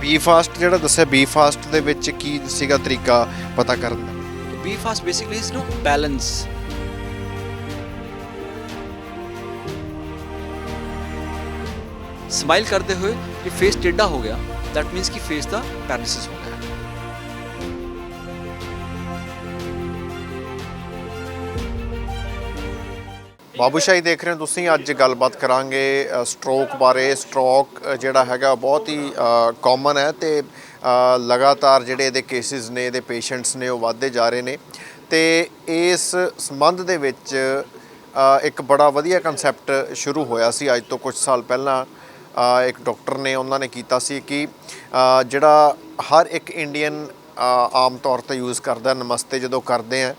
B fast ਜਿਹੜਾ ਦੱਸਿਆ, B fast ਦੇ ਵਿੱਚ ਕੀ ਸੀਗਾ ਤਰੀਕਾ ਪਤਾ ਕਰਨ ਦਾ? ਬੀ ਫਾਸਟ ਬੇਸਿਕਲੀ ਇਸ ਨੂੰ ਬੈਲੈਂਸ। ਸਮਾਈਲ ਕਰਦੇ ਹੋਏ ਕਿ ਫੇਸ ਟੇਡਾ ਹੋ ਗਿਆ ਦੈਟ ਮੀਨਸ ਕਿ ਫੇਸ ਦਾ ਪੈਰਾਲਿਸਿਸ ਹੋ ਗਿਆ। ਬਾਬੂਸ਼ਾਹੀ ਦੇਖ ਰਹੇ ਹੋ, ਤੁਸੀਂ ਅੱਜ ਗੱਲਬਾਤ ਕਰਾਂਗੇ ਸਟ੍ਰੋਕ ਬਾਰੇ। ਸਟ੍ਰੋਕ ਜਿਹੜਾ ਹੈਗਾ ਬਹੁਤ ਹੀ ਕਾਮਨ ਹੈ ਤੇ ਲਗਾਤਾਰ ਜਿਹੜੇ ਇਹਦੇ ਕੇਸਿਸ ਨੇ, ਇਹਦੇ ਪੇਸ਼ੈਂਟਸ ਨੇ, ਉਹ ਵਧਦੇ ਜਾ ਰਹੇ ਨੇ। ਤੇ ਇਸ ਸੰਬੰਧ ਦੇ ਵਿੱਚ ਇੱਕ ਬੜਾ ਵਧੀਆ ਕਨਸੈਪਟ ਸ਼ੁਰੂ ਹੋਇਆ ਸੀ। ਅੱਜ ਤੋਂ ਕੁਝ ਸਾਲ ਪਹਿਲਾਂ ਇੱਕ ਡਾਕਟਰ ਨੇ, ਉਹਨਾਂ ਨੇ ਕੀਤਾ ਸੀ ਕਿ ਜਿਹੜਾ ਹਰ ਇੱਕ ਇੰਡੀਅਨ ਆਮ ਤੌਰ ਤੇ ਯੂਜ਼ ਕਰਦਾ ਨਮਸਤੇ ਜਦੋਂ ਕਰਦੇ ਆ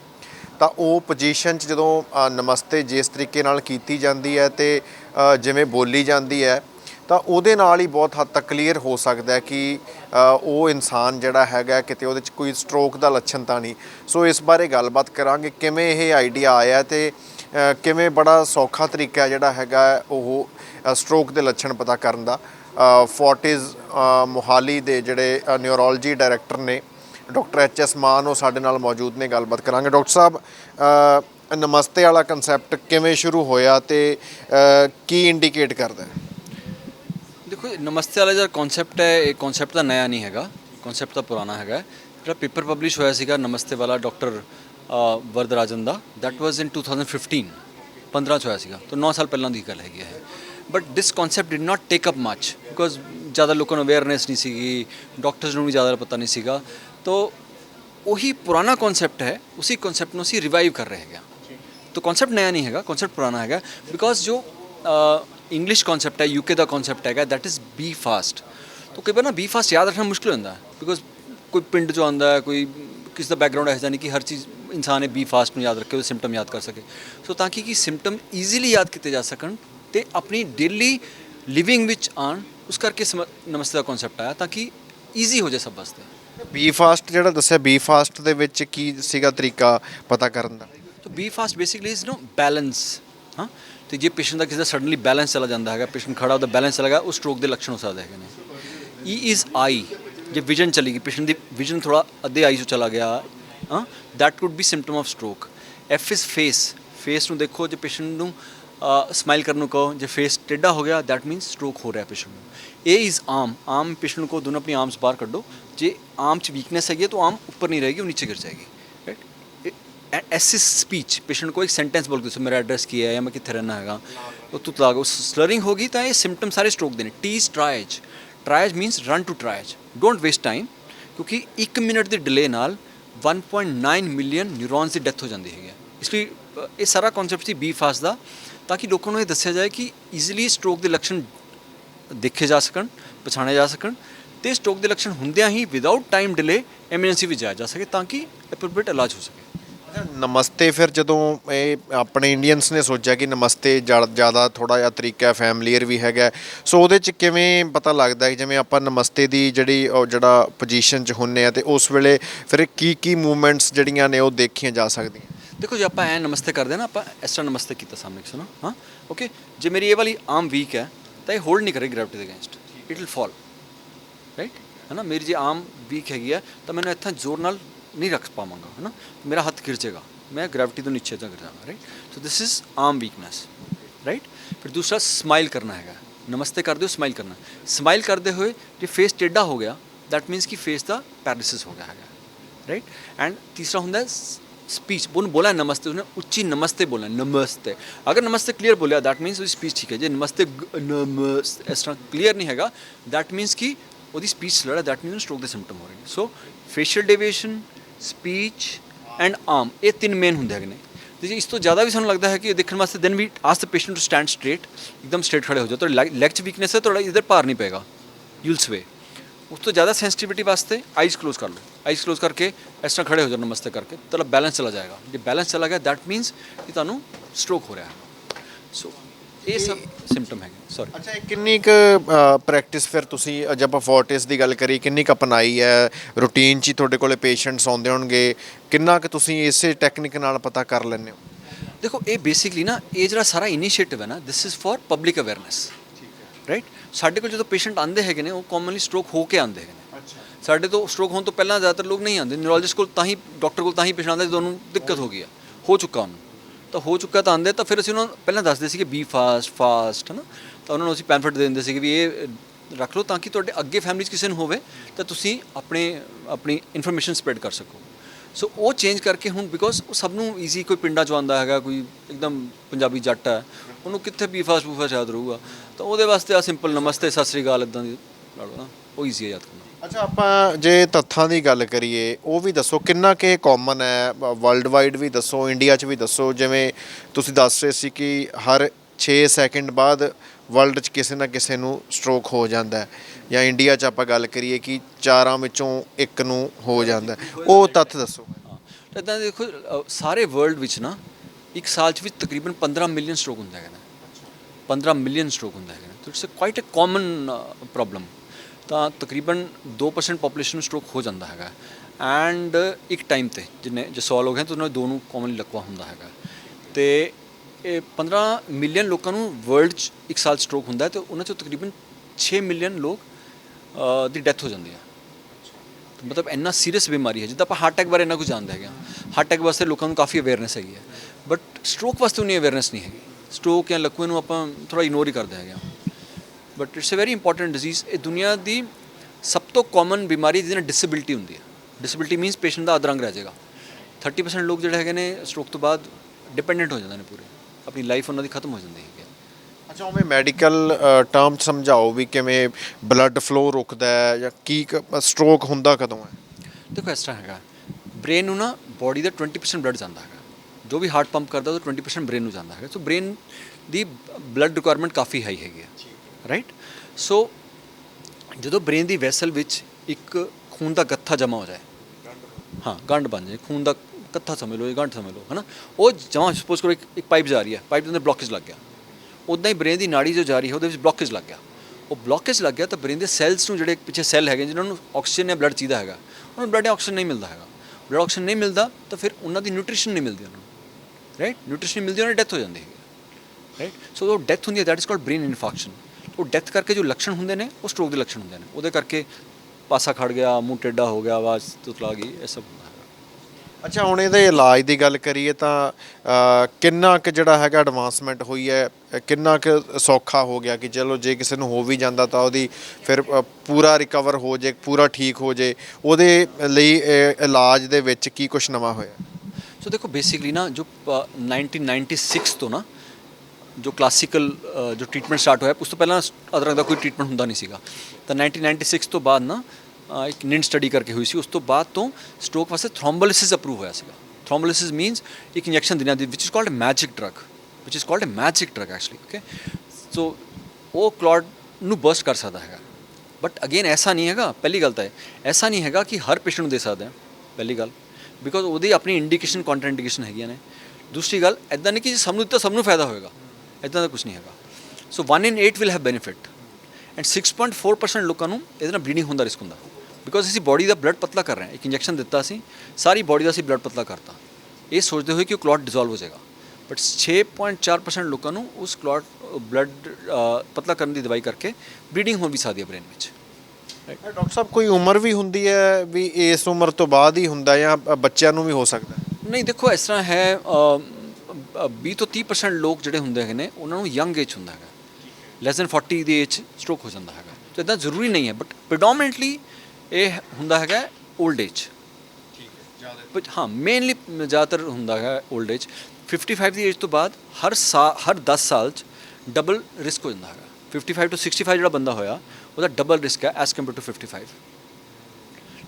ਤਾਂ ਉਹ ਪੋਜੀਸ਼ਨ 'ਚ ਜਦੋਂ ਨਮਸਤੇ ਜਿਸ ਤਰੀਕੇ ਨਾਲ ਕੀਤੀ ਜਾਂਦੀ ਹੈ ਤੇ ਜਿਵੇਂ ਬੋਲੀ ਜਾਂਦੀ ਹੈ, ਤਾਂ ਉਹਦੇ ਨਾਲ ਹੀ ਬਹੁਤ ਹੱਦ ਤੱਕ ਕਲੀਅਰ ਹੋ ਸਕਦਾ ਹੈ ਕਿ ਉਹ ਇਨਸਾਨ ਜਿਹੜਾ ਹੈਗਾ ਕਿਤੇ ਉਹਦੇ 'ਚ ਕੋਈ ਸਟ੍ਰੋਕ ਦਾ ਲੱਛਣ ਤਾਂ ਨਹੀਂ। ਸੋ ਇਸ ਬਾਰੇ ਗੱਲਬਾਤ ਕਰਾਂਗੇ, ਕਿਵੇਂ ਇਹ ਆਈਡੀਆ ਆਇਆ ਤੇ ਕਿਵੇਂ ਬੜਾ ਸੌਖਾ ਤਰੀਕਾ ਜਿਹੜਾ ਹੈਗਾ ਉਹ ਸਟ੍ਰੋਕ ਦੇ ਲੱਛਣ ਪਤਾ ਕਰਨ ਦਾ। ਫੋਰਟਿਸ ਮੋਹਾਲੀ ਦੇ ਜਿਹੜੇ ਨਿਊਰੋਲੋਜੀ ਡਾਇਰੈਕਟਰ ਨੇ ਡਾਕਟਰ ਐਚ ਐਸ ਮਾਨ ਉਹ ਸਾਡੇ ਨਾਲ ਮੌਜੂਦ ਨੇ, ਗੱਲਬਾਤ ਕਰਾਂਗੇ। ਡਾਕਟਰ ਸਾਹਿਬ ਨਮਸਤੇ ਵਾਲਾ ਕਨਸੈਪਟ ਕਿਵੇਂ ਸ਼ੁਰੂ ਹੋਇਆ ਤੇ ਕੀ ਇੰਡੀਕੇਟ ਕਰਦਾ ਹੈ? ਦੇਖੋ ਨਮਸਤੇ ਵਾਲਾ ਜਿਹੜਾ ਕਨਸੈਪਟ ਹੈ, ਇਹ ਕਨਸੈਪਟ ਤਾਂ ਨਇਆ ਨਹੀਂ ਹੈਗਾ। ਕਨਸੈਪਟ ਤਾਂ ਪੁਰਾਣਾ ਹੈਗਾ। ਜਿਹੜਾ ਪੇਪਰ ਪਬਲਿਸ਼ ਹੋਇਆ ਸੀਗਾ ਨਮਸਤੇ ਵਾਲਾ ਡਾਕਟਰ ਵਰਦਰਾਜਨ ਦਾ ਦੈਟ ਵਾਸ ਇਨ 2015 15 ਚ ਹੋਇਆ ਸੀਗਾ। ਤਾਂ 9 ਸਾਲ ਪਹਿਲਾਂ ਦੀ ਗੱਲ ਹੈਗੀ ਹੈ but this concept did not take up much because ਜ਼ਿਆਦਾ ਲੋਕਾਂ ਨੂੰ ਅਵੇਅਰਨੈਸ ਨਹੀਂ ਸੀਗੀ ਡਾਕਟਰਸ ਨੂੰ ਵੀ ਜ਼ਿਆਦਾ ਪਤਾ ਨਹੀਂ ਸੀਗਾ। ਤਾਂ ਉਹੀ ਪੁਰਾਣਾ ਕਨਸੈਪਟ ਹੈ ਉਸੇ ਕਨਸੈਪਟ ਨੂੰ ਅਸੀਂ ਰਿਵਾਈਵ ਕਰ ਰਹੇ ਹੈਗੇ तो कॉन्सेप्ट नया नहीं हैगा कॉन्सेप्ट पुराना हैगा बिकॉज जो इंग्लिश कॉन्सेप्ट है यूके का कॉन्सेप्ट हैगा दैट इज़ बी फास्ट तो कई बार ना बी फास्ट याद रखना मुश्किल होता है बिकॉज कोई पिंड चो आंदा है कोई किसी का बैकग्राउंड ऐसा नहीं कि हर चीज़ इंसान ने बी फास्ट ਨੂੰ ਯਾਦ ਰੱਖੇ ਉਹ ਸਿੰਪਟਮ ਯਾਦ ਕਰ ਸਕੇ ਸੋ ਤਾਂ ਕਿ ਕਿ ਸਿੰਪਟਮ ਈਜ਼ੀਲੀ ਯਾਦ ਕੀਤੇ ਜਾ ਸਕਣ ਤੇ ਆਪਣੀ ਡੇਲੀ ਲਿਵਿੰਗ ਵਿੱਚ ਆਣ ਉਸ ਕਰਕੇ ਸਮ- ਨਮਸਤੇ ਦਾ ਕਨਸੈਪਟ ਆਇਆ ਤਾਂ ਕਿ ਈਜ਼ੀ ਹੋ ਜਾਏ ਸਭ ਵਾਸਤੇ ਬੀ ਫਾਸਟ ਜਿਹੜਾ ਦੱਸਿਆ, ਬੀ ਫਾਸਟ ਦੇ ਵਿੱਚ ਕੀ ਸੀਗਾ ਤਰੀਕਾ ਪਤਾ ਕਰਨ ਦਾ? So be fast basically is no balance ਹਾਂ? ਤੇ ਜੇ ਪੇਸ਼ੈਂਟ ਦਾ ਕਿਸੇ ਦਾ ਸਡਨਲੀ ਬੈਲੈਂਸ ਚਲਾ ਜਾਂਦਾ ਹੈਗਾ ਪੇਸ਼ੈਂਟ ਖੜਾ ਉਹਦਾ ਬੈਲੈਂਸ ਚਲਾ ਗਿਆ, ਉਹ ਸਟ੍ਰੋਕ ਦੇ ਲੱਛਣ ਹੋ ਸਕਦੇ ਹੈਗੇ ਨੇ। ਈ ਇਜ਼ ਆਈ ਜੇ ਵਿਜ਼ਨ ਚਲੀ ਗਈ ਪੇਸ਼ੈਂਟ ਦੀ ਵਿਜ਼ਨ ਥੋੜਾ ਅੱਧੇ ਆਈ 'ਚੋਂ ਚਲਾ ਗਿਆ, ਹਾਂ? That could be symptom of stroke F is face face ਨੂੰ ਦੇਖੋ, ਜੇ ਪੇਸ਼ੈਂਟ ਨੂੰ ਸਮਾਈਲ ਕਰਨ ਨੂੰ ਕਹੋ ਜੇ ਫੇਸ ਟੇਢਾ ਹੋ ਗਿਆ ਦੈਟ ਮੀਨਸ ਸਟ੍ਰੋਕ ਹੋ ਰਿਹਾ ਪੇਸ਼ੈਂਟ ਨੂੰ ਏ ਇਜ਼ ਆਰਮ ਆਰਮ ਪੇਸ਼ੈਂਟ ਨੂੰ ਕਹੋ ਦੋਨੋਂ ਆਪਣੀ ਆਰਮਸ ਬਾਹਰ ਕੱਢੋ ਜੇ ਆਰਮ 'ਚ ਵੀਕਨੈਸ ਹੈਗੀ ਹੈ ਤਾਂ ਆਰਮ ਉੱਪਰ ਨਹੀਂ रहेगी वो नीचे गिर जाएगी right S is speech patient ਕੋਈ ਸੈਂਟੈਂਸ ਬੋਲ ਕੇ ਦੱਸੋ ਮੇਰਾ ਐਡਰੈਸ ਕੀ ਹੈ ਜਾਂ ਮੈਂ ਕਿੱਥੇ ਰਹਿਣਾ ਹੈਗਾ ਉਹ ਤੂੰ ਤਲਾਕ ਸਲਰਿੰਗ ਹੋ ਗਈ ਤਾਂ ਇਹ ਸਿੰਪਟਮ ਸਾਰੇ ਸਟ੍ਰੋਕ ਦੇ ਨੇ T triage triage means run to triage don't waste time ਕਿਉਂਕਿ 1 ਮਿੰਟ ਦੀ ਡਿਲੇ ਨਾਲ 1.9 ਮਿਲੀਅਨ ਨਿਊਰੋਨਸ ਦੀ ਡੈਥ ਹੋ ਜਾਂਦੀ ਹੈਗੀ ਹੈ। ਇਸ ਲਈ ਅ, ਇਹ ਸਾਰਾ ਕਨਸੈਪਟ ਸੀ ਬੀ ਫਾਸਟ ਦਾ ਤਾਂ ਕਿ ਲੋਕਾਂ ਨੂੰ ਇਹ ਦੱਸਿਆ ਜਾਏ ਕਿ ਈਜ਼ੀਲੀ ਸਟ੍ਰੋਕ ਦੇ ਲੱਛਣ ਦੇਖੇ ਜਾ ਸਕਣ, ਪਛਾਣੇ ਜਾ ਸਕਣ ਤੇ ਸਟ੍ਰੋਕ ਦੇ ਲੱਛਣ ਹੁੰਦਿਆਂ ਹੀ ਵਿਦਆਊਟ ਟਾਈਮ ਡਿਲੇ ਐਮਰਜੈਂਸੀ ਵਿੱਚ ਜਾਇਆ ਜਾ ਸਕੇ ਤਾਂ ਕਿ ਐਪਰੋਪ੍ਰੀਏਟ ਇਲਾਜ ਹੋ ਸਕੇ। ਨਮਸਤੇ ਫਿਰ ਜਦੋਂ ਇਹ ਆਪਣੇ ਇੰਡੀਅਨਸ ਨੇ ਸੋਚਿਆ ਕਿ ਨਮਸਤੇ ਜ਼ਿਆਦਾ ਥੋੜਾ ਜਿਹਾ ਤਰੀਕਾ ਫੈਮਲੀਅਰ ਵੀ ਹੈਗਾ ਸੋ ਉਹਦੇ ਚ ਕਿਵੇਂ ਪਤਾ ਲੱਗਦਾ ਹੈ ਜਿਵੇਂ ਆਪਾਂ ਨਮਸਤੇ ਦੀ ਜਿਹੜੀ ਉਹ ਜਿਹੜਾ ਪੋਜੀਸ਼ਨ ਚ ਹੁੰਨੇ ਆ ਤੇ ਉਸ ਵੇਲੇ ਫਿਰ ਕੀ ਕੀ ਮੂਵਮੈਂਟਸ ਜਿਹੜੀਆਂ ਨੇ ਉਹ ਦੇਖੀਆਂ ਜਾ ਸਕਦੀਆਂ? ਦੇਖੋ ਜੇ, ਆਪਾਂ ਐ ਨਮਸਤੇ ਕਰਦੇ ਹਾਂ ਨਾ, ਆਪਾਂ ਇਸ ਤਰ੍ਹਾਂ ਨਮਸਤੇ ਕੀਤਾ ਸਾਹਮਣੇ ਕਿਸੇ ਨੂੰ, ਹਾਂ? ਓਕੇ ਜੇ ਮੇਰੀ ਇਹ ਵਾਲੀ ਆਰਮ ਵੀਕ ਹੈ, ਤਾਂ ਇਹ ਹੋਲਡ ਨਹੀਂ ਕਰੇਗੀ ਗ੍ਰੈਵਿਟੀ ਦੇ against it will fall right ਹੈ ਨਾ ਮੇਰੀ ਜੇ ਆਰਮ ਵੀਕ ਹੈਗੀ ਹੈ ਤਾਂ ਮੈਨੂੰ ਇੱਥੇ ਜ਼ੋਰ ਨਾਲ ਨਹੀਂ ਰੱਖ ਪਾਵਾਂਗਾ ਹੈ ਨਾ ਮੇਰਾ ਹੱਥ ਗਿਰ ਜਾਏਗਾ, ਮੈਂ ਗ੍ਰੈਵਿਟੀ ਤੋਂ ਨੀਚੇ ਤੱਕ ਗਿਰ ਜਾਵਾਂਗਾ right so this is arm weakness right ਫਿਰ ਦੂਸਰਾ ਸਮਾਈਲ ਕਰਨਾ ਹੈਗਾ। ਨਮਸਤੇ ਕਰਦੇ ਹੋ ਸਮਾਈਲ ਕਰਨਾ। ਸਮਾਈਲ ਕਰਦੇ ਹੋਏ ਜੇ ਫੇਸ ਟੇਢਾ ਹੋ ਗਿਆ ਦੈਟ ਮੀਨਸ ਕਿ ਫੇਸ ਦਾ ਪੈਰਾਲਿਸਿਸ ਹੋ ਗਿਆ ਹੈਗਾ ਰਾਈਟ ਐਂਡ ਤੀਸਰਾ ਹੁੰਦਾ स्पीच उन्होंने बोला नमस्ते उन्होंने उच्ची नमस्ते बोला, नमस्ते। अगर नमस्ते क्लियर बोला दैट मीन्स ਉਹਦੀ ਸਪੀਚ ਠੀਕ ਹੈ ਜੇ ਨਮਸਤੇ ਨਮਸਤੇ ਇਸ ਤਰ੍ਹਾਂ ਕਲੀਅਰ ਨਹੀਂ ਹੈਗਾ दैट मीन्स ਕਿ ਉਹਦੀ ਸਪੀਚ ਸਲੜਾ दैट मीन्स ਸਟ੍ਰੋਕ ਦੇ ਸਿੰਪਟਮ ਹੋ ਰਹੇ ਨੇ so facial deviation speech and arm ਇਹ ਤਿੰਨ ਮੇਨ ਹੁੰਦੇ ਹੈਗੇ ਨੇ ਤੇ ਇਸ ਤੋਂ ਜ਼ਿਆਦਾ ਵੀ ਸਾਨੂੰ ਲੱਗਦਾ ਹੈ ਕਿ ਇਹ ਦੇਖਣ ਵਾਸਤੇ ਦਿਨ ਵੀ ask the patient to stand straight ਇੱਕਦਮ ਸਟ੍ਰੇਟ ਖੜੇ ਹੋ ਜਾਓ ਤੁਹਾਡਾ ਲੈਗ ਚ ਵੀਕਨੈਸ ਹੈ ਤੁਹਾਡਾ ਇਧਰ ਭਾਰ ਨਹੀਂ ਪਏਗਾ ਯੂ ਵਿਲ ਸਵੇ ਉਸ ਤੋਂ ਜ਼ਿਆਦਾ ਸੈਂਸਿਟੀਵਿਟੀ ਵਾਸਤੇ ਆਈਜ਼ ক্লোਜ਼ ਕਰ ਲਓ ਆਈਜ਼ ক্লোਜ਼ ਕਰਕੇ ਇਸ ਤਰ੍ਹਾਂ ਖੜੇ ਹੋ ਜਾਓ ਨਮਸਤੇ ਕਰਕੇ। ਤੁਹਾਡਾ ਬੈਲੈਂਸ ਚਲਾ ਜਾਏਗਾ। ਜੇ ਬੈਲੈਂਸ ਚਲਾ ਗਿਆ ਦੈਟ ਮੀਨਸ ਕਿ ਤੁਹਾਨੂੰ ਸਟ੍ਰੋਕ ਹੋ ਰਿਹਾ ਹੈ। ਸੋ ਇਹ ਸਭ ਸਿੰਪਟਮ ਹੈਗੇ। ਸੌਰੀ ਅੱਛਾ ਇਹ ਕਿੰਨੀ ਕੁ ਪ੍ਰੈਕਟਿਸ ਫਿਰ ਤੁਸੀਂ ਜਦ ਆਪਾਂ ਫੋਰਟਿਸ ਦੀ ਗੱਲ ਕਰੀ ਕਿੰਨੀ ਕੁ ਅਪਣਾਈ ਹੈ? ਰੂਟੀਨ 'ਚ ਹੀ ਤੁਹਾਡੇ ਕੋਲੇ ਪੇਸ਼ੈਂਟਸ ਆਉਂਦੇ ਹੋਣਗੇ। ਕਿੰਨਾ ਕੁ ਤੁਸੀਂ ਇਸੇ ਟੈਕਨੀਕ ਨਾਲ ਪਤਾ ਕਰ ਲੈਂਦੇ ਹੋ? ਦੇਖੋ ਇਹ ਬੇਸਿਕਲੀ ਨਾ ਇਹ ਜਿਹੜਾ ਸਾਰਾ ਇਨੀਸ਼ੀਏਟਿਵ ਹੈ ਨਾ this is for public awareness right ਸਾਡੇ ਕੋਲ ਜਦੋਂ ਪੇਸ਼ੈਂਟ ਆਉਂਦੇ ਹੈਗੇ ਨੇ ਉਹ ਕਾਮਨਲੀ ਸਟ੍ਰੋਕ ਹੋ ਕੇ ਆਉਂਦੇ ਹੈਗੇ ਨੇ। ਸਾਡੇ ਤੋਂ ਸਟ੍ਰੋਕ ਹੋਣ ਤੋਂ ਪਹਿਲਾਂ ਜ਼ਿਆਦਾਤਰ ਲੋਕ ਨਹੀਂ ਆਉਂਦੇ। ਨਿਊਰੋਲੋਜਿਸਟ ਕੋਲ ਤਾਂ ਹੀ ਡਾਕਟਰ ਕੋਲ ਤਾਂ ਹੀ ਪੇਸ਼ੈਂਟ ਆਉਂਦਾ ਜਦੋਂ ਉਹਨੂੰ ਦਿੱਕਤ ਹੋ ਗਈ ਆ। ਹੋ ਚੁੱਕਾ ਉਹਨੂੰ। ਤਾਂ ਹੋ ਚੁੱਕਾ ਤਾਂ ਆਉਂਦੇ ਤਾਂ ਫਿਰ ਅਸੀਂ ਉਹਨਾਂ ਨੂੰ ਪਹਿਲਾਂ ਦੱਸਦੇ ਸੀ ਕਿ ਬੀ ਫਾਸਟ ਫਾਸਟ ਹਨਾ? ਤਾਂ ਉਹਨਾਂ ਨੂੰ ਅਸੀਂ ਪੈਂਫਲੇਟ ਦੇ ਦਿੰਦੇ ਸੀ ਕਿ ਵੀ ਇਹ ਰੱਖ ਲਓ ਤਾਂ ਕਿ ਤੁਹਾਡੇ ਅੱਗੇ ਫੈਮਿਲੀ 'ਚ ਕਿਸੇ ਨੂੰ ਹੋਵੇ, ਤਾਂ ਤੁਸੀਂ ਆਪਣੇ, ਆਪਣੀ ਇਨਫੋਰਮੇਸ਼ਨ ਸਪਰੈਡ ਕਰ ਸਕੋ। ਸੋ ਉਹ ਚੇਂਜ ਕਰਕੇ ਹੁਣ ਬਿਕੋਜ਼ ਉਹ ਸਭ ਨੂੰ ਈਜ਼ੀ ਕੋਈ ਪਿੰਡਾਂ 'ਚੋਂ ਆਉਂਦਾ ਹੈਗਾ, ਕੋਈ ਇੱਕਦਮ ਪੰਜਾਬੀ ਜੱਟ ਹੈ, ਉਹਨੂੰ ਕਿੱਥੇ ਬੀ ਫਾਸਟ ਬੂ ਯਾਦ ਰਹੂਗਾ। ਤਾਂ ਉਹਦੇ ਵਾਸਤੇ ਆ ਸਿੰਪਲ ਨਮਸਤੇ, ਸਤਿ ਸ੍ਰੀ ਅਕਾਲ ਇਦਾਂ ਦੀ, ਲਾ ਨਾ, ਉਹ ਈਜ਼ੀ ਹੈ ਯਾਦ ਕਰਨਾ। ਅੱਛਾ, ਆਪਾਂ ਜੇ ਤੱਥਾਂ ਦੀ ਗੱਲ ਕਰੀਏ, ਉਹ ਵੀ ਦੱਸੋ, ਕਿੰਨਾ ਕਿ ਕਾਮਨ ਹੈ? ਵਰਲਡ ਵਾਈਡ ਵੀ ਦੱਸੋ ਇੰਡੀਆ 'ਚ ਵੀ ਦੱਸੋ, ਜਿਵੇਂ ਤੁਸੀਂ ਦੱਸ ਰਹੇ ਸੀ ਕਿ ਹਰ 6 ਸੈਕਿੰਡ ਬਾਅਦ ਵਰਲਡ 'ਚ ਕਿਸੇ ਨਾ ਕਿਸੇ ਨੂੰ ਸਟ੍ਰੋਕ ਹੋ ਜਾਂਦਾ ਜਾਂ ਇੰਡੀਆ 'ਚ ਆਪਾਂ ਗੱਲ ਕਰੀਏ ਕਿ ਚਾਰਾਂ ਵਿੱਚੋਂ ਇੱਕ ਨੂੰ ਹੋ ਜਾਂਦਾ ਉਹ ਤੱਥ ਦੱਸੋ। ਹਾਂ, ਤਾਂ ਦੇਖੋ ਸਾਰੇ ਵਰਲਡ ਵਿੱਚ ਨਾ, ਇੱਕ ਸਾਲ 'ਚ ਵਿੱਚ ਤਕਰੀਬਨ 15 ਮਿਲੀਅਨ ਸਟ੍ਰੋਕ ਹੁੰਦਾ ਹੈਗਾ ਨਾ। 15 ਮਿਲੀਅਨ ਸਟ੍ਰੋਕ ਹੁੰਦਾ ਹੈਗਾ ਤਾਂ it's quite a common problem ਤਾਂ ਤਕਰੀਬਨ 2% ਪੋਪੂਲੇਸ਼ਨ ਨੂੰ ਸਟ੍ਰੋਕ ਹੋ ਜਾਂਦਾ ਹੈਗਾ। ਐਂਡ ਇੱਕ ਟਾਈਮ ਤੇ ਜਿੰਨੇ ਜੇ 100 ਲੋਕ ਹਨ ਤਾਂ ਉਹਨਾਂ ਦੇ ਦੋ ਨੂੰ ਕਾਮਨਲੀ ਲਕਵਾ ਹੁੰਦਾ ਹੈਗਾ। ਤੇ ਇਹ 15 ਮਿਲੀਅਨ ਲੋਕਾਂ ਨੂੰ ਵਰਲਡ 'ਚ ਇੱਕ ਸਾਲ ਸਟ੍ਰੋਕ ਹੁੰਦਾ ਹੈ ਤੇ ਉਹਨਾਂ 'ਚੋਂ ਤਕਰੀਬਨ 6 ਮਿਲੀਅਨ ਲੋਕ ਦੀ ਡੈਥ ਹੋ ਜਾਂਦੀ ਹੈ। ਮਤਲਬ ਇੰਨਾ ਸੀਰੀਅਸ ਬਿਮਾਰੀ ਹੈ, ਜਿੱਦਾਂ ਆਪਾਂ ਹਾਰਟ ਅਟੈਕ ਬਾਰੇ ਇੰਨਾ ਕੁਝ ਜਾਣਦੇ ਹੈਗੇ ਹਾਂ। ਹਾਰਟ ਅਟੈਕ ਵਾਸਤੇ ਲੋਕਾਂ ਨੂੰ ਕਾਫੀ ਅਵੇਅਰਨੈਸ ਹੈਗੀ ਹੈ। ਬਟ ਸਟ੍ਰੋਕ ਵਾਸਤੇ ਉਨੀ ਅਵੇਅਰਨੈਸ ਨਹੀਂ ਹੈਗੀ। ਸਟ੍ਰੋਕ ਜਾਂ ਲਕਵੇ ਨੂੰ ਆਪਾਂ ਥੋੜਾ ਇਗਨੋਰ ਹੀ ਕਰਦੇ ਹੈਗੇ ਹਾਂ। But it's a very important disease ਇਹ ਦੁਨੀਆ ਦੀ ਸਭ ਤੋਂ ਕਾਮਨ ਬਿਮਾਰੀ ਜਿਹਦੇ ਨਾਲ ਡਿਸੇਬਿਲਿਟੀ ਹੁੰਦੀ ਹੈ। ਡਿਸੇਬਿਲਿਟੀ ਮੀਨਸ ਪੇਸ਼ੈਂਟ ਦਾ ਅਧਰੰਗ ਰਹਿ ਜਾਏਗਾ। 30% ਲੋਕ ਜਿਹੜੇ ਹੈਗੇ ਨੇ ਸਟ੍ਰੋਕ ਤੋਂ ਬਾਅਦ ਡਿਪੈਂਡੈਂਟ ਹੋ ਜਾਂਦੇ ਨੇ ਪੂਰੇ। ਆਪਣੀ ਲਾਈਫ ਉਹਨਾਂ ਦੀ ਖਤਮ ਹੋ ਜਾਂਦੀ ਹੈ। ਅੱਛਾ ਉਵੇਂ ਮੈਡੀਕਲ ਟਰਮ ਸਮਝਾਓ ਵੀ ਕਿਵੇਂ ਬਲੱਡ ਫਲੋ ਰੁਕਦਾ ਹੈ ਜਾਂ ਕੀ ਸਟ੍ਰੋਕ ਹੁੰਦਾ ਕਦੋਂ ਹੈ? ਦੇਖੋ ਇਸ ਤਰ੍ਹਾਂ ਹੈਗਾ। ਬ੍ਰੇਨ ਨੂੰ ਨਾ ਬਾਡੀ ਦਾ 20% ਬਲੱਡ ਜਾਂਦਾ ਹੈਗਾ। ਜੋ ਵੀ ਹਾਰਟ ਪੰਪ ਕਰਦਾ ਉਹ 20% ਬ੍ਰੇਨ ਨੂੰ ਜਾਂਦਾ ਹੈਗਾ। ਸੋ ਬ੍ਰੇਨ ਦੀ ਬਲੱਡ ਰਿਕੁਆਇਰਮੈਂਟ ਕਾਫੀ ਹਾਈ ਹੈਗੀ ਹੈ। ਰਾਈਟ ਸੋ ਜਦੋਂ ਬ੍ਰੇਨ ਦੀ ਵੈਸਲ ਵਿੱਚ ਇੱਕ ਖੂਨ ਦਾ ਗੱਥਾ ਜਮਾ ਹੋ ਜਾਏ, ਹਾਂ, ਗੰਢ ਬਣ ਜਾਏ, ਖੂਨ ਦਾ ਗੱਠਾ ਸਮਝ ਲਓ ਇਹ ਗੰਢ ਸਮਝ ਲਓ, ਹਨਾ? ਉਹ ਜਮਾ ਸਪੋਜ਼ ਕਰੋ ਇੱਕ ਪਾਈਪ ਜਾ ਰਹੀ ਹੈ, ਪਾਈਪ ਦੇ ਅੰਦਰ ਬਲੌਕੇਜ ਲੱਗ ਗਿਆ। ਉਦਾਂ ਹੀ ਬ੍ਰੇਨ ਦੀ ਨਾੜੀ ਜੋ ਜਾ ਰਹੀ ਹੈ, ਉਹਦੇ ਵਿੱਚ ਬਲੌਕੇਜ ਲੱਗ ਗਿਆ। ਉਹ ਬਲੌਕੇਜ ਲੱਗ ਗਿਆ ਤਾਂ ਬ੍ਰੇਨ ਦੇ ਸੈਲਸ ਨੂੰ ਜਿਹੜੇ ਪਿੱਛੇ ਸੈੱਲ ਹੈਗੇ ਜਿਨ੍ਹਾਂ ਨੂੰ ਆਕਸੀਜਨ ਜਾਂ ਬਲੱਡ ਚਾਹੀਦਾ ਹੈਗਾ, ਉਹਨਾਂ ਨੂੰ ਬਲੱਡ ਜਾਂ ਆਕਸੀਜਨ ਨਹੀਂ ਮਿਲਦਾ ਹੈਗਾ। ਬਲੱਡ ਆਕਸੀਜਨ ਨਹੀਂ ਮਿਲਦਾ ਤਾਂ ਫਿਰ ਉਹਨਾਂ ਦੀ ਨਿਊਟ੍ਰੀਸ਼ਨ ਨਹੀਂ ਮਿਲਦੀ ਉਹਨਾਂ ਨੂੰ ਰਾਈਟ ਨਿਊਟ੍ਰੀਸ਼ਨ ਮਿਲਦੀ, ਉਹਨਾਂ ਦੀ ਡੈਥ ਹੋ ਜਾਂਦੀ ਹੈ ਰਾਈਟ ਸੋ ਉਹ ਡੈਥ ਹੁੰਦੀ ਹੈ that is called brain infarction ਉਹ ਡੈਥ ਕਰਕੇ ਜੋ ਲੱਛਣ ਹੁੰਦੇ ਨੇ ਉਹ ਸਟ੍ਰੋਕ ਦੇ ਲੱਛਣ ਹੁੰਦੇ ਨੇ। ਉਹਦੇ ਕਰਕੇ ਪਾਸਾ ਖੜ ਗਿਆ ਮੂੰਹ ਟੇਢਾ ਹੋ ਗਿਆ ਆਵਾਜ਼ ਤੁਤਲਾ ਗਈ ਇਹ ਸਭ ਹੁੰਦਾ ਅੱਛਾ ਹੁਣ ਇਹਦੇ ਇਲਾਜ ਦੀ ਗੱਲ ਕਰੀਏ ਤਾਂ ਕਿੰਨਾ ਕੁ ਜਿਹੜਾ ਹੈਗਾ ਐਡਵਾਂਸਮੈਂਟ ਹੋਈ ਹੈ? ਕਿੰਨਾ ਕੁ ਸੌਖਾ ਹੋ ਗਿਆ ਕਿ ਚਲੋ ਜੇ ਕਿਸੇ ਨੂੰ ਹੋ ਵੀ ਜਾਂਦਾ ਤਾਂ ਉਹਦੀ ਫਿਰ ਪੂਰਾ ਰਿਕਵਰ ਹੋ ਜੇ ਪੂਰਾ ਠੀਕ ਹੋ ਜੇ। ਉਹਦੇ ਲਈ ਇਲਾਜ ਦੇ ਵਿੱਚ ਕੀ ਕੁਝ ਨਵਾਂ ਹੋਇਆ? ਸੋ ਦੇਖੋ ਬੇਸਿਕਲੀ ਨਾ ਜੋ ਪ- 1996 ਤੋਂ ਨਾ ਜੋ ਕਲਾਸੀਕਲ ਜੋ ਟ੍ਰੀਟਮੈਂਟ ਸਟਾਰਟ ਹੋਇਆ, ਉਸ ਤੋਂ ਪਹਿਲਾਂ ਅਦਰਕ ਦਾ ਕੋਈ ਟ੍ਰੀਟਮੈਂਟ ਹੁੰਦਾ ਨਹੀਂ ਸੀਗਾ। ਤਾਂ 1996 ਤੋਂ ਬਾਅਦ ਨਾ ਇੱਕ ਨਿੰਡ ਸਟੱਡੀ ਕਰਕੇ ਹੋਈ ਸੀ। ਉਸ ਤੋਂ ਬਾਅਦ ਤੋਂ ਸਟ੍ਰੋਕ ਵਾਸਤੇ ਥ੍ਰੋਮਬੋਲਿਸਿਸ ਅਪਰੂਵ ਹੋਇਆ ਸੀਗਾ। ਥ੍ਰੋਮਬੋਲਿਸਿਸ ਮੀਨਸ ਇੱਕ ਇੰਜੈਕਸ਼ਨ ਦੇਣਾ which is called magic drug which is called a magic drug actually okay so ਉਹ ਕਲੌਟ ਨੂੰ ਬਰਸਟ ਕਰ ਸਕਦਾ ਹੈਗਾ। ਬਟ ਅਗੇਨ ਐਸਾ ਨਹੀਂ ਹੈਗਾ। ਪਹਿਲੀ ਗੱਲ ਤਾਂ ਇਹ, ਐਸਾ ਨਹੀਂ ਹੈਗਾ ਕਿ ਹਰ ਪੇਸ਼ੈਂਟ ਨੂੰ ਦੇ ਸਕਦਾ ਆ। ਪਹਿਲੀ ਗੱਲ ਬਿਕੋਜ਼ ਉਹਦੀ ਆਪਣੀ ਇੰਡੀਕੇਸ਼ਨ ਕੰਟਰਾਇੰਡੀਕੇਸ਼ਨ ਹੈਗੀਆਂ ਨੇ। ਦੂਸਰੀ ਗੱਲ ਐਦਾਂ ਨਹੀਂ ਕਿ ਸਭ ਨੂੰ ਦਿੱਤਾ, ਸਭ ਨੂੰ ਫਾਇਦਾ ਹੋਏਗਾ। ਐਦਾਂ ਦਾ ਕੁਝ ਨਹੀਂ ਹੈਗਾ। So 1 in 8 will have benefit and 6.4% ਲੋਕਾਂ ਨੂੰ ਇਹਦੇ ਨਾਲ ਬਲੀਡਿੰਗ ਹੋਣ ਦਾ ਰਿਸਕ ਹੁੰਦਾ। ਬਿਕੋਜ਼ ਅਸੀਂ ਬਾਡੀ ਦਾ ਬਲੱਡ ਪਤਲਾ ਕਰ ਰਹੇ ਹਾਂ। ਇੱਕ ਇੰਜੈਕਸ਼ਨ ਦਿੱਤਾ ਸੀ ਸਾਰੀ ਬਾਡੀ ਦਾ ਅਸੀਂ ਬਲੱਡ ਪਤਲਾ ਕਰਤਾ। ਇਹ ਸੋਚਦੇ ਹੋਏ ਕਿ ਉਹ ਕਲੌਟ ਡਿਸੋਲਵ ਹੋ ਜਾਏਗਾ। ਬਟ 6.4% ਲੋਕਾਂ ਨੂੰ ਉਸ ਕਲੌਟ ਬਲੱਡ ਪਤਲਾ ਕਰਨ ਦੀ ਦਵਾਈ ਕਰਕੇ ਬਲੀਡਿੰਗ ਹੋ ਵੀ ਸਕਦੀ ਹੈ ਬ੍ਰੇਨ ਵਿੱਚ। ਡਾਕਟਰ ਸਾਹਿਬ ਕੋਈ ਉਮਰ ਵੀ ਹੁੰਦੀ ਹੈ ਵੀ ਇਸ ਉਮਰ ਤੋਂ ਬਾਅਦ ਹੀ ਹੁੰਦਾ ਜਾਂ ਬੱਚਿਆਂ ਨੂੰ ਵੀ ਹੋ ਸਕਦਾ? ਨਹੀਂ ਦੇਖੋ ਇਸ ਤਰ੍ਹਾਂ ਹੈ 20 ਤੋਂ 30% ਲੋਕ ਜਿਹੜੇ ਹੁੰਦੇ ਹੈਗੇ ਨੇ ਉਹਨਾਂ ਨੂੰ ਯੰਗ ਏਜ ਹੁੰਦਾ ਹੈਗਾ। ਲੈਸ ਦੈਨ 40 ਦੀ ਏਜ ਸਟ੍ਰੋਕ ਹੋ ਜਾਂਦਾ ਹੈਗਾ। ਤੇ ਇਦਾਂ ਜ਼ਰੂਰੀ ਨਹੀਂ ਹੈ ਬਟ ਪ੍ਰੀਡੋਮੀਨੈਂਟਲੀ ਇਹ ਹੁੰਦਾ ਹੈਗਾ 올ਡ ਏਜ ਬਟ ਹਾਂ ਮੇਨਲੀ ਜ਼ਿਆਦਾਤਰ ਹੁੰਦਾ ਹੈ 올ਡ ਏਜ 55 ਦੀ ਏਜ ਤੋਂ ਬਾਅਦ ਹਰ ਸਾ ਹਰ 10 ਸਾਲ ਚ ਡਬਲ ਰਿਸਕ ਹੋ ਜਾਂਦਾ ਹੈਗਾ। 55 ਤੋਂ 65 ਜਿਹੜਾ ਬੰਦਾ ਹੋਇਆ ਉਹਦਾ ਡਬਲ ਰਿਸਕ ਹੈ ਐਸ ਕੰਪੇਅਰ ਟੂ 55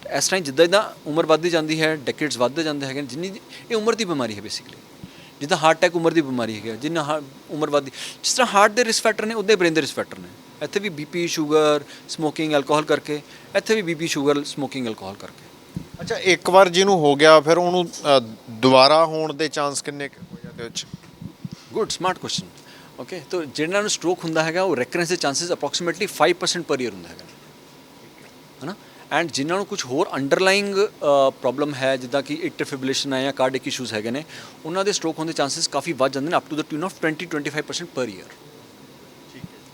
ਤੇ ਇਸ ਤਰ੍ਹਾਂ ਜਿੱਦਾਂ ਜਿੱਦਾਂ ਉਮਰ ਵੱਧਦੀ ਜਾਂਦੀ ਹੈ ਡੈਕੇਡਸ ਵੱਧਦੇ ਜਾਂਦੇ ਹੈਗੇ ਜਿੰਨੀ ਇਹ ਉਮਰ ਦੀ ਬਿਮਾਰੀ ਹੈ ਬੇਸਿਕਲੀ ਜਿੱਦਾਂ ਹਾਰਟ ਅਟੈਕ ਉਮਰ ਦੀ ਬਿਮਾਰੀ ਹੈਗੀ ਹੈ, ਜਿੰਨਾ ਉਮਰ ਵੱਧਦੀ ਜਿਸ ਤਰ੍ਹਾਂ ਹਾਰਟ ਦੇ ਰਿਸਕ ਫੈਕਟਰ ਨੇ ਉਹਦੇ ਬ੍ਰੇਨ ਦੇ ਰਿਸਕ ਫੈਕਟਰ ਨੇ। ਇੱਥੇ ਵੀ ਬੀਪੀ ਸ਼ੂਗਰ ਸਮੋਕਿੰਗ ਐਲਕੋਹਲ ਕਰਕੇ ਇੱਥੇ ਵੀ ਬੀਪੀ ਸ਼ੂਗਰ ਸਮੋਕਿੰਗ ਐਲਕੋਹਲ ਕਰਕੇ। ਅੱਛਾ ਇੱਕ ਵਾਰ ਜਿਹਨੂੰ ਹੋ ਗਿਆ ਫਿਰ ਉਹਨੂੰ ਦੁਬਾਰਾ ਹੋਣ ਦੇ ਚਾਂਸ ਕਿੰਨੇ ਕੁ ਹੋ ਜਾਂਦੇ ਉਹ 'ਚ? ਗੁੱਡ ਸਮਾਰਟ ਕੁਐਸਚਨ ਓਕੇ ਤਾਂ ਜਿਹਨਾਂ ਨੂੰ ਸਟ੍ਰੋਕ ਹੁੰਦਾ ਹੈਗਾ ਉਹ ਰੈਕਰੈਂਸ ਦੇ ਚਾਂਸਸ ਅਪਰੋਕਸੀਮੇਟਲੀ 5% ਪਰ ਈਅਰ ਹੁੰਦਾ ਹੈਗਾ। ਹਨਾ? ਐਂਡ ਜਿਨ੍ਹਾਂ ਨੂੰ ਕੁਝ ਹੋਰ ਅੰਡਰਲਾਈਂਗ ਪ੍ਰੋਬਲਮ ਹੈ ਜਿੱਦਾਂ ਕਿ ਇਟਰ ਫਿਬ੍ਰਿਲੇਸ਼ਨ ਹੈ ਜਾਂ ਕਾਰਡਿਕ ਇਸ਼ੂਜ਼ ਹੈਗੇ ਨੇ ਉਹਨਾਂ ਦੇ ਸਟ੍ਰੋਕ ਹੋਣ ਦੇ ਚਾਂਸਸ ਕਾਫੀ ਵੱਧ ਜਾਂਦੇ ਨੇ up to the tune of 20 25% ਪਰ ਈਅਰ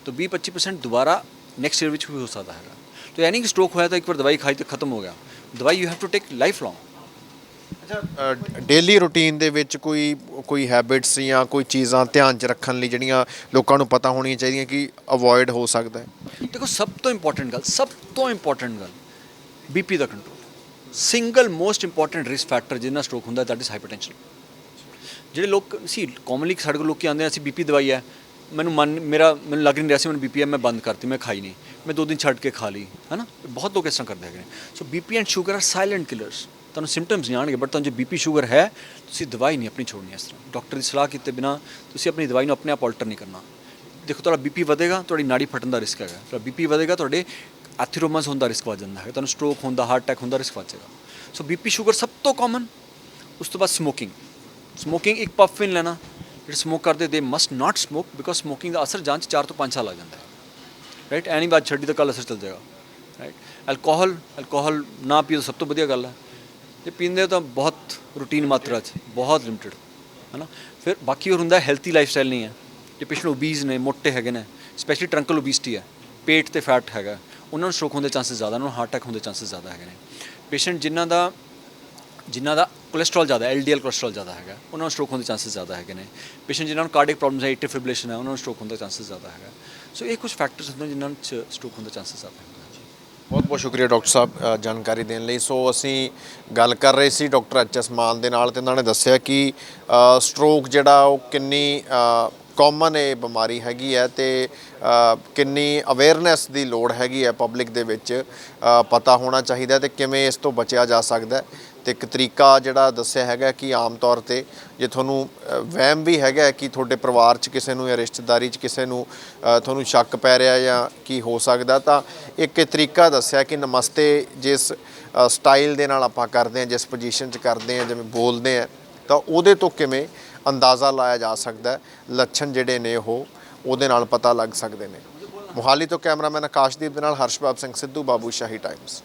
ਤਾਂ 20 25% ਦੁਬਾਰਾ ਨੈਕਸਟ ਈਅਰ ਵਿੱਚ ਵੀ ਹੋ ਸਕਦਾ ਹੈਗਾ। ਤਾਂ ਯਾਨੀ ਕਿ ਸਟ੍ਰੋਕ ਹੋਇਆ ਤਾਂ ਇੱਕ ਵਾਰ ਦਵਾਈ ਖਾਈ ਤਾਂ ਖਤਮ ਹੋ ਗਿਆ। ਦਵਾਈ you have to take lifelong ਅੱਛਾ ਡੇਲੀ ਰੂਟੀਨ ਦੇ ਵਿੱਚ ਕੋਈ ਕੋਈ ਹੈਬਿਟਸ ਜਾਂ ਕੋਈ ਚੀਜ਼ਾਂ ਧਿਆਨ 'ਚ ਰੱਖਣ ਲਈ ਜਿਹੜੀਆਂ ਲੋਕਾਂ ਨੂੰ ਪਤਾ ਹੋਣੀਆਂ ਚਾਹੀਦੀਆਂ ਕਿ ਅਵੋਇਡ ਹੋ ਸਕਦਾ ਹੈ? ਦੇਖੋ ਸਭ ਤੋਂ ਇੰਪੋਰਟੈਂਟ ਗੱਲ ਸਭ ਤੋਂ ਇੰਪੋਰਟੈਂਟ ਗੱਲ ਬੀਪੀ ਦਾ control single most important risk factor ਜਿਹਨਾਂ ਸਟ੍ਰੋਕ ਹੁੰਦਾ ਦੈਟ ਇਜ਼ ਹਾਈਪਰਟੈਂਸ਼ਨ ਜਿਹੜੇ ਲੋਕ ਸੀ ਕਾਮਨਲੀ ਸਾਡੇ ਕੋਲ ਲੋਕ ਆਉਂਦੇ ਆ, ਅਸੀਂ ਬੀਪੀ ਦਵਾਈ ਹੈ। ਮੈਨੂੰ ਮਨ, ਮੇਰਾ, ਮੈਨੂੰ ਲੱਗ ਨਹੀਂ ਰਿਹਾ ਸੀ, ਮੈਨੂੰ ਬੀਪੀ ਹੈ, ਮੈਂ ਬੰਦ ਕਰਤੀ, ਮੈਂ ਖਾਈ ਨਹੀਂ। ਮੈਂ ਦੋ ਦਿਨ ਛੱਡ ਕੇ ਖਾ ਲਈ ਹੈ ਨਾ ਬਹੁਤ ਲੋਕ ਇਸ ਤਰ੍ਹਾਂ ਕਰਦੇ ਹੈਗੇ ਨੇ। So BP and sugar are silent killers ਤੁਹਾਨੂੰ ਸਿੰਪਟਮਸ ਨਹੀਂ ਆਣਗੇ ਬਟ ਤੁਹਾਨੂੰ ਜੇ ਬੀਪੀ ਸ਼ੂਗਰ ਹੈ, ਤੁਸੀਂ ਦਵਾਈ ਨਹੀਂ ਆਪਣੀ ਛੋੜਨੀ ਇਸ ਤਰ੍ਹਾਂ। ਡਾਕਟਰ ਦੀ ਸਲਾਹ ਕੀਤੇ ਬਿਨਾ ਤੁਸੀਂ ਆਪਣੀ ਦਵਾਈ ਨੂੰ ਆਪਣੇ ਆਪ ਆਲਟਰ ਨਹੀਂ ਕਰਨਾ। ਦੇਖੋ, ਤੁਹਾਡਾ ਬੀਪੀ ਵਧੇਗਾ, ਤੁਹਾਡੀ ਨਾੜੀ ਫਟਣ ਦਾ ਰਿਸਕ ਹੈਗਾ। ਤੁਹਾਡਾ ਬੀਪੀ ਵਧੇਗਾ, ਤੁਹਾਡੇ ਐਥੀਰੋਮਸ ਹੋਣ ਦਾ ਰਿਸਕ ਵੱਧ ਜਾਂਦਾ ਹੈ ਤੁਹਾਨੂੰ ਸਟ੍ਰੋਕ ਹੁੰਦਾ ਹਾਰਟ ਅਟੈਕ ਹੁੰਦਾ ਰਿਸਕ ਵੱਧ ਜਾਏਗਾ ਸੋ ਬੀਪੀ ਸ਼ੂਗਰ ਸਭ ਤੋਂ ਕਾਮਨ ਉਸ ਤੋਂ ਬਾਅਦ ਸਮੋਕਿੰਗ ਸਮੋਕਿੰਗ ਇੱਕ ਪਫ ਲੈਣਾ ਜਿਹੜੇ ਸਮੋਕ ਕਰਦੇ they must not smoke because smoking ਦਾ ਅਸਰ ਜਾਂਚ 4 ਤੋਂ 5 ਸਾਲ ਲੱਗ ਜਾਂਦਾ ਹੈ ਰਾਈਟ ਐਨੀ ਬਾਤ ਛੱਡੀ ਤਾਂ ਕੱਲ ਅਸਰ ਚੱਲ ਜਾਏਗਾ ਰਾਈਟ ਐਲਕੋਹਲ ਐਲਕੋਹਲ ਨਾ ਪੀਓ ਸਭ ਤੋਂ ਵਧੀਆ ਗੱਲ ਹੈ ਜੇ ਪੀਂਦੇ ਤਾਂ ਬਹੁਤ ਰੂਟੀਨ ਮਾਤਰਾ 'ਚ ਬਹੁਤ ਲਿਮਟਿਡ ਹੈ ਨਾ ਫਿਰ ਬਾਕੀ ਹੋਰ ਹੁੰਦਾ ਹੈਲਥੀ ਲਾਈਫ ਸਟਾਈਲ ਨਹੀਂ ਹੈ ਜੇ ਪੇਸ਼ੈਂਟ ਓਬੀਜ਼ ਨੇ ਮੋਟੇ ਹੈਗੇ ਨੇ ਸਪੈਸ਼ਲੀ ਟਰੰਕਲ ਓਬੀਸਿਟੀ ਹੈ ਪੇਟ ਤੇ ਫੈਟ ਹੈਗਾ ਉਹਨਾਂ ਨੂੰ ਸਟ੍ਰੋਕ ਹੋਣ ਦੇ ਚਾਂਸਸ ਜ਼ਿਆਦਾ, ਉਹਨਾਂ ਨੂੰ ਹਾਰਟ ਅਟੈਕ ਹੋਣ ਦੇ ਚਾਂਸਸ ਜ਼ਿਆਦਾ ਹੈਗੇ ਨੇ। ਪੇਸ਼ੈਂਟ ਜਿਨ੍ਹਾਂ ਦਾ ਜਿਨ੍ਹਾਂ ਦਾ ਕੋਲੇਸਟ੍ਰੋਲ ਜ਼ਿਆਦਾ ਐਲਡੀਐਲ ਕੋਲੇਸਟ੍ਰੋਲ ਜ਼ਿਆਦਾ ਹੈਗਾ, ਉਹਨਾਂ ਨੂੰ ਸਟ੍ਰੋਕ ਹੋਣ ਦੇ ਚਾਂਸਸ ਜ਼ਿਆਦਾ ਹੈਗੇ ਨੇ। ਪੇਸ਼ੈਂਟ ਜਿਨ੍ਹਾਂ ਨੂੰ ਕਾਰਡਿਕ ਪ੍ਰੋਬਲਮਸ ਹੈ ਏਟ੍ਰੀਅਲ ਫਿਬ੍ਰਿਲੇਸ਼ਨ ਹੈ, ਉਹਨਾਂ ਨੂੰ ਸਟ੍ਰੋਕ ਹੋਣ ਦੇ ਚਾਂਸਸ ਜ਼ਿਆਦਾ ਹੈਗਾ। ਸੋ ਇਹ ਕੁਝ ਫੈਕਟਰਸ ਹੁੰਦੇ ਜਿਨ੍ਹਾਂ ਵਿੱਚ ਸਟ੍ਰੋਕ ਹੋਣ ਦੇ ਚਾਂਸਸ ਜ਼ਿਆਦਾ ਹੁੰਦੇ ਬਹੁਤ ਬਹੁਤ ਸ਼ੁਕਰੀਆ ਡਾਕਟਰ ਸਾਹਿਬ ਜਾਣਕਾਰੀ ਦੇਣ ਲਈ। ਸੋ ਅਸੀਂ ਗੱਲ ਕਰ ਰਹੇ ਸੀ ਡਾਕਟਰ ਐਚ ਐਸ ਮਾਨ ਦੇ ਨਾਲ ਤੇ ਉਹਨਾਂ ਨੇ ਦੱਸਿਆ ਕਿ ਸਟ੍ਰੋਕ ਜਿਹੜਾ ਉਹ ਕਿੰਨੀ ਕਾਮਨ ਇਹ ਬਿਮਾਰੀ ਹੈਗੀ ਹੈ ਤੇ ਕਿੰਨੀ ਅਵੇਅਰਨੈਸ ਦੀ ਲੋੜ ਹੈਗੀ ਹੈ ਪਬਲਿਕ ਦੇ ਵਿੱਚ ਪਤਾ ਹੋਣਾ ਚਾਹੀਦਾ ਹੈ ਤੇ ਕਿਵੇਂ ਇਸ ਤੋਂ ਬਚਿਆ ਜਾ ਸਕਦਾ ਹੈ। ਤੇ ਇੱਕ ਤਰੀਕਾ ਜਿਹੜਾ ਦੱਸਿਆ ਹੈਗਾ ਕਿ ਆਮ ਤੌਰ ਤੇ ਜੇ ਤੁਹਾਨੂੰ ਵਹਿਮ ਵੀ ਹੈਗਾ ਕਿ ਤੁਹਾਡੇ ਪਰਿਵਾਰ 'ਚ ਕਿਸੇ ਨੂੰ ਜਾਂ ਰਿਸ਼ਤੇਦਾਰੀ 'ਚ ਕਿਸੇ ਨੂੰ ਤੁਹਾਨੂੰ ਸ਼ੱਕ ਪੈ ਰਿਹਾ ਜਾਂ ਕੀ ਹੋ ਸਕਦਾ ਤਾਂ ਇੱਕ ਤਰੀਕਾ ਦੱਸਿਆ ਕਿ ਨਮਸਤੇ ਜਿਸ ਸਟਾਈਲ ਦੇ ਨਾਲ ਆਪਾਂ ਕਰਦੇ ਹਾਂ, ਜਿਸ ਪੋਜੀਸ਼ਨ 'ਚ ਕਰਦੇ ਹਾਂ, ਜਿਵੇਂ ਬੋਲਦੇ ਹਾਂ, ਤਾਂ ਉਹਦੇ ਤੋਂ ਕਿਵੇਂ ਅੰਦਾਜ਼ਾ ਲਾਇਆ ਜਾ ਸਕਦਾ ਹੈ, ਲੱਛਣ ਜਿਹੜੇ ਨੇ ਉਹ ਉਹਦੇ ਨਾਲ ਪਤਾ ਲੱਗ ਸਕਦੇ ਨੇ। ਮੁਹਾਲੀ ਤੋਂ ਕੈਮਰਾਮੈਨ ਆਕਾਸ਼ਦੀਪ ਦੇ ਨਾਲ ਹਰਸ਼ਬਾਬ ਸਿੰਘ ਸਿੱਧੂ, ਬਾਬੂ ਸ਼ਾਹੀ ਟਾਈਮਸ